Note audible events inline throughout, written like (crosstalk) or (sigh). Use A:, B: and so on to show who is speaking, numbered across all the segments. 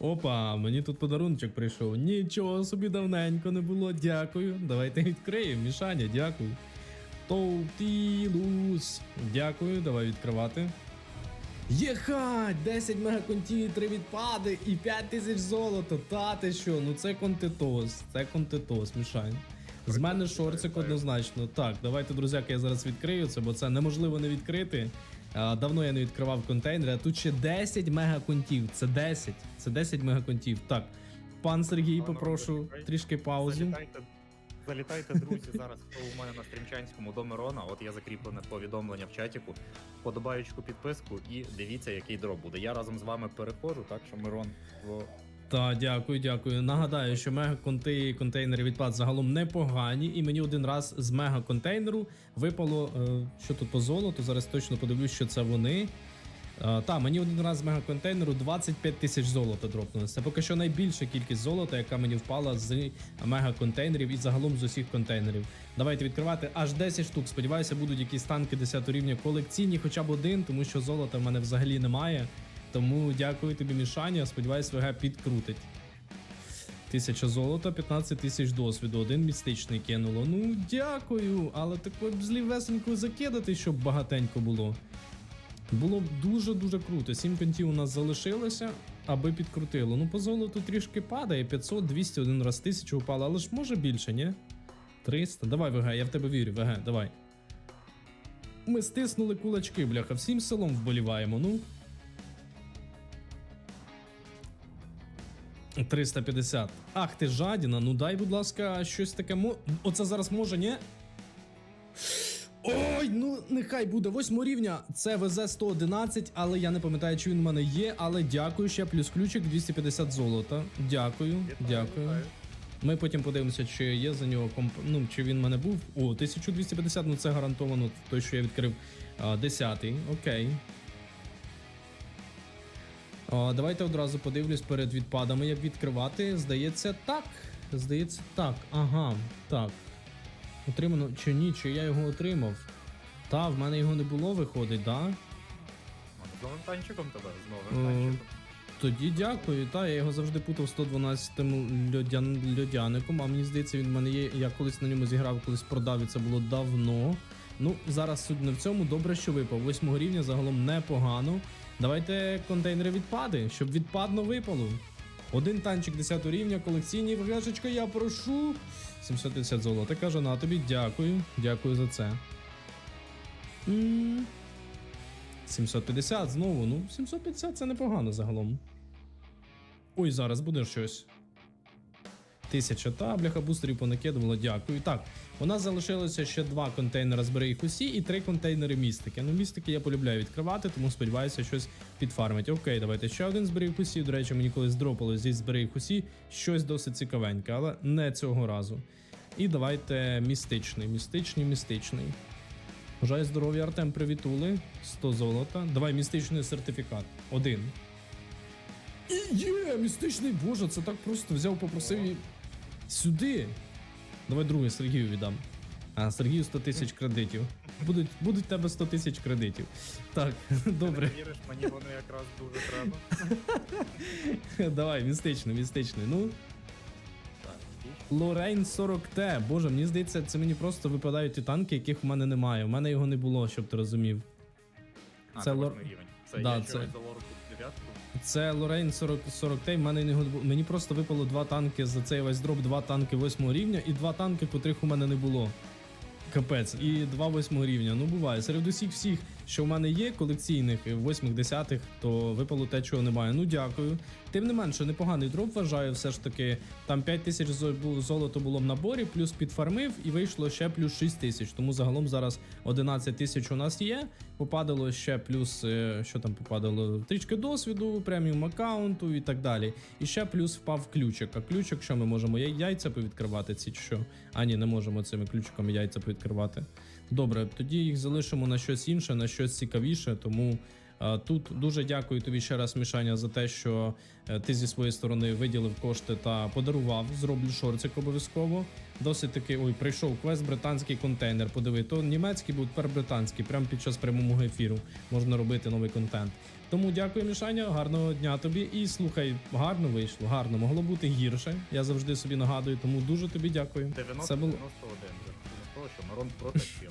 A: Опа, мені тут подарунчик прийшов. Нічого собі давненько не було. Дякую. Давайте відкриємо. Мішаня, дякую. Тоутілус. Дякую, давай відкривати. Єхать! 10 мегаконтів, 3 відпади і 5 тисяч золота. Та ти що? Ну це контетос. Це контетос, мішань. З мене шорцик однозначно. Так, давайте, друзяки, я зараз відкрию це, бо це неможливо не відкрити. Давно я не відкривав контейнери, а тут ще 10 мегаконтів. Це 10. Це 10 мегаконтів. Так, пан Сергій, попрошу трішки паузу.
B: Залітайте, друзі, зараз хто у мене на стрімчанському до Мирона. От я закріплене повідомлення в чатіку. Подобаючку підписку і дивіться, який дроп буде. Я разом з вами переходжу, так що Мирон в
A: Та, дякую, дякую. Нагадаю, що мегаконти і контейнери відпад загалом непогані, і мені один раз з мегаконтейнеру випало, е, що тут по золоту. Зараз точно подивлюсь, що це вони. Е, та, мені один раз з мегаконтейнеру 25 тисяч золота дропнулося. Це поки що найбільша кількість золота, яка мені впала з мегаконтейнерів і загалом з усіх контейнерів. Давайте відкривати аж 10 штук. Сподіваюся, будуть якісь танки 10 рівня колекційні, хоча б один, тому що золота в мене взагалі немає. Тому дякую тобі, Мішаня. Сподіваюсь, ВГ підкрутить. Тисяча золота, 15 тисяч досвіду. Один містичний кинуло. Ну, дякую, але тако злівесенько закидати, щоб багатенько було. Було б дуже-дуже круто. 7 контів у нас залишилося, аби підкрутило. Ну, по золоту трішки падає. 500, 200, один раз 1000 упало, але ж може більше, ні? 300. Давай, ВГ, я в тебе вірю, ВГ, давай. Ми стиснули кулачки, бляха, всім селом вболіваємо, ну. 350. Ах ти жадіна, ну дай, будь ласка, щось таке. Оце зараз може, ні? Ой, ну нехай буде восьмого рівня. Це ВЗ 111, але я не пам'ятаю, чи він в мене є. Але дякую ще плюс ключик 250 золота. Дякую, дякую. Ми потім подивимося, чи є за нього комп... ну, чи він в мене був. О, 1250, ну це гарантовано той, що я відкрив. А, 10 окей. А, давайте одразу подивлюсь перед відпадами, як відкривати. Здається, так. Здається, так. Ага, так. Отримано чи ні, чи я його отримав. Та, в мене його не було, виходить, да?
B: з новим танчиком тебе, з
A: О,
B: новим танчиком.
A: Тоді дякую. Та, я його завжди путав 112-м льодян, льодяником, а мені здається, він в мене є. Я колись на ньому зіграв, колись продав, і це було давно. Ну, зараз суть не в цьому. Добре, що випав. Восьмого рівня загалом непогано. Давайте контейнери відпади, щоб відпадно випало. Один танчик 10 рівня, колекційні вгашечка, я прошу. 750 золота. Кажу, на тобі дякую. Дякую за це. 750 знову. Ну, 750 це непогано загалом. Ой, зараз буде щось. Тисяча та бляха бустерів понакидувало, дякую. Так, у нас залишилося ще два контейнери збери їх усі і три контейнери містики. Ну, містики я полюбляю відкривати, тому сподіваюся, щось підфармить. Окей, давайте ще один зберіг усі. До речі, мені колись дропало зі зберіг усі щось досить цікавеньке, але не цього разу. І давайте містичний, містичний, містичний. Бажаю здоров'я, Артем, привітули. 100 золота. Давай містичний сертифікат. Один. І є, містичний боже, це так просто взяв, попросив і. Сюди. Давай другий Сергію віддам. А, Сергію 100 тисяч кредитів. Будуть, будуть тебе 100 тисяч кредитів. Так, (laughs) добре.
B: Ти не віриш, мені воно якраз дуже треба. (laughs)
A: Давай, містичний, містичний. Ну, Лорейн 40Т. Боже, мені здається, це мені просто випадають ті танки, яких в мене немає. У мене його не було, щоб ти розумів.
B: А,
A: Це лор-
B: рівень. Це
A: Да,
B: я
A: це-
B: за лорку дев'ятку.
A: Це Лорейн 40, 40 тей. мене не мені просто випало два танки за цей весь дроп, два танки восьмого рівня і два танки, котрих у мене не було. Капець, і два восьмого рівня. Ну буває. Серед усіх всіх, що в мене є, колекційних восьмих, десятих, то випало те, чого немає. Ну дякую. Тим не менше, непоганий дроп вважаю, все ж таки. Там 5 тисяч золото було в наборі, плюс підфармив, і вийшло ще плюс 6 тисяч. Тому загалом зараз 11 тисяч у нас є. Попадало ще плюс, е, що там попадало? Трічки досвіду, преміум аккаунту і так далі. І ще плюс впав ключик. А ключик, що ми можемо? Яйця повідкривати ці чи що? А ні, не можемо цими ключиками яйця повідкривати. Добре, тоді їх залишимо на щось інше, на щось цікавіше. Тому тут дуже дякую тобі ще раз, Мішаня, за те, що е, ти зі своєї сторони виділив кошти та подарував. Зроблю шорцик обов'язково. Досить таки, ой, прийшов квест британський контейнер. Подиви, то німецький був тепер британський, прямо під час прямого ефіру можна робити новий контент. Тому дякую, Мішаня, гарного дня тобі. І слухай, гарно вийшло, гарно. Могло бути гірше. Я завжди собі нагадую, тому дуже тобі дякую.
B: 90
A: Це було.
B: 91 вже. З того, що Мирон протащив.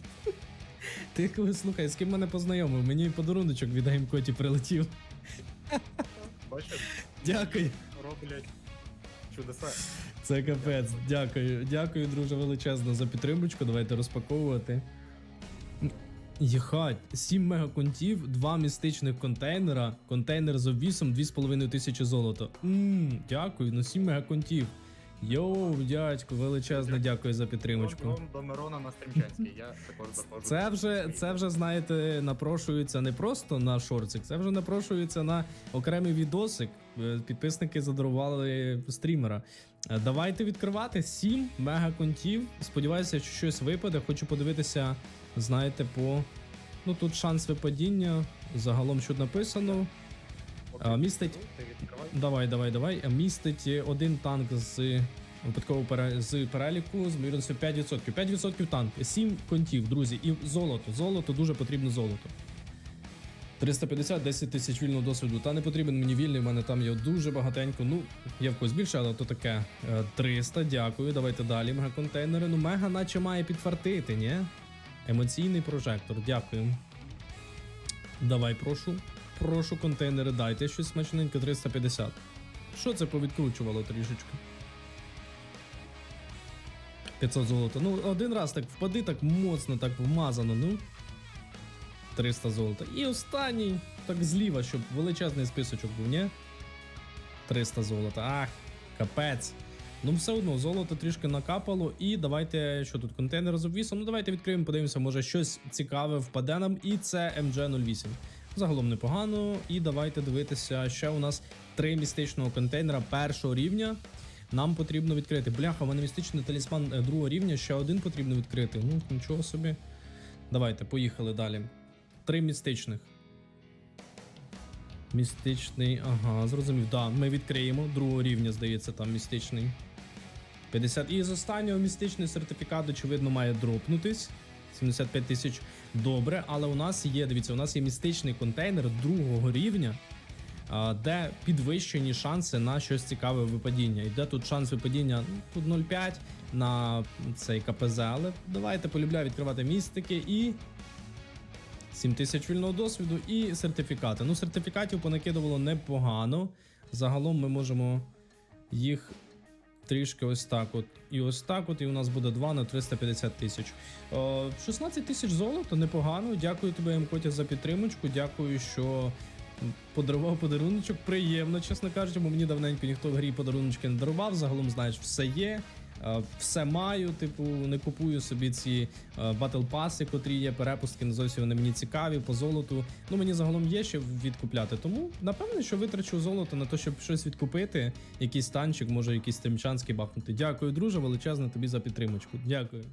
A: Ти коли слухай, з ким мене познайомив? Мені подаруночок від Геймкоті прилетів.
B: Бачиш,
A: Дякую.
B: роблять чудеса.
A: Це капець. Дякую. Дякую, друже, величезно за підтримочку. Давайте розпаковувати. Єхать, 7 мегаконтів, 2 містичних контейнера, контейнер з обвісом 2,5 тисячі золота. Ммм, дякую, ну 7 мегаконтів. Йоу, дядько, величезне дякую за підтримочку.
B: До Мирона на Стрімчанський. Я також заходжу.
A: Це вже, це вже, знаєте, напрошується не просто на шорцик, це вже напрошується на окремий відосик. Е, Підписники задарували стрімера. Е, Давайте відкривати 7 мегаконтів. Сподіваюся, що щось випаде. Хочу подивитися, знаєте, по. Ну тут шанс випадіння. Загалом що написано. А, містить- Давай, давай, давай. Е, Містить е, один танк з випадково з переліку з ймовірністю 5%. 5% танк, 7 контів, друзі, і золото. Золото дуже потрібно золото. 350, 10 тисяч вільного досвіду. Та не потрібен мені вільний, в мене там є дуже багатенько. Ну, є в когось більше, але то таке. Е, 300, дякую. Давайте далі. Мегаконтейнери. Ну, мега наче має підфартити, ні? Емоційний прожектор, дякую. Давай, прошу. Прошу контейнери, дайте щось смачненьке 350. Що це повідкручувало трішечки? 500 золота. Ну, один раз так впади, так моцно, так вмазано, ну. 300 золота. І останній, так зліва, щоб величезний списочок був, ні? 300 золота. Ах, капець. Ну, все одно, золото трішки накапало. І давайте, що тут, контейнер з обвісом. Ну, давайте відкриємо, подивимося, може щось цікаве впаде нам. І це MG08. Загалом непогано. І давайте дивитися, ще у нас три містичного контейнера першого рівня. Нам потрібно відкрити. Бляха, у мене містичний талісман е, другого рівня, ще один потрібно відкрити. Ну, нічого собі. Давайте, поїхали далі. Три містичних. Містичний, ага, зрозумів. Да, ми відкриємо. Другого рівня, здається, там містичний. 50. І з останнього містичний сертифікат, очевидно, має дропнутись. 75 тисяч. Добре, але у нас є, дивіться, у нас є містичний контейнер другого рівня, де підвищені шанси на щось цікаве випадіння. І тут шанс випадіння? Тут 0,5 на цей КПЗ, але давайте полюбляю відкривати містики і 7 тисяч вільного досвіду і сертифікати. Ну, сертифікатів понакидувало непогано. Загалом ми можемо їх трішки ось так от. І ось так от, і у нас буде 2 на 350 тисяч. Е, 16 тисяч золота, непогано. Дякую тобі, Мкотя, за підтримочку. Дякую, що подарував подаруночок. Приємно, чесно кажучи, бо мені давненько ніхто в грі подаруночки не дарував. Загалом, знаєш, все є. Е, Все маю, типу, не купую собі ці батл паси, котрі є, перепустки, не зовсім вони мені цікаві по золоту. Ну мені загалом є що відкупляти. Тому напевно, що витрачу золото на те, щоб щось відкупити, якийсь танчик, може якийсь тимчанський бахнути. Дякую, друже, величезне тобі за підтримочку. Дякую.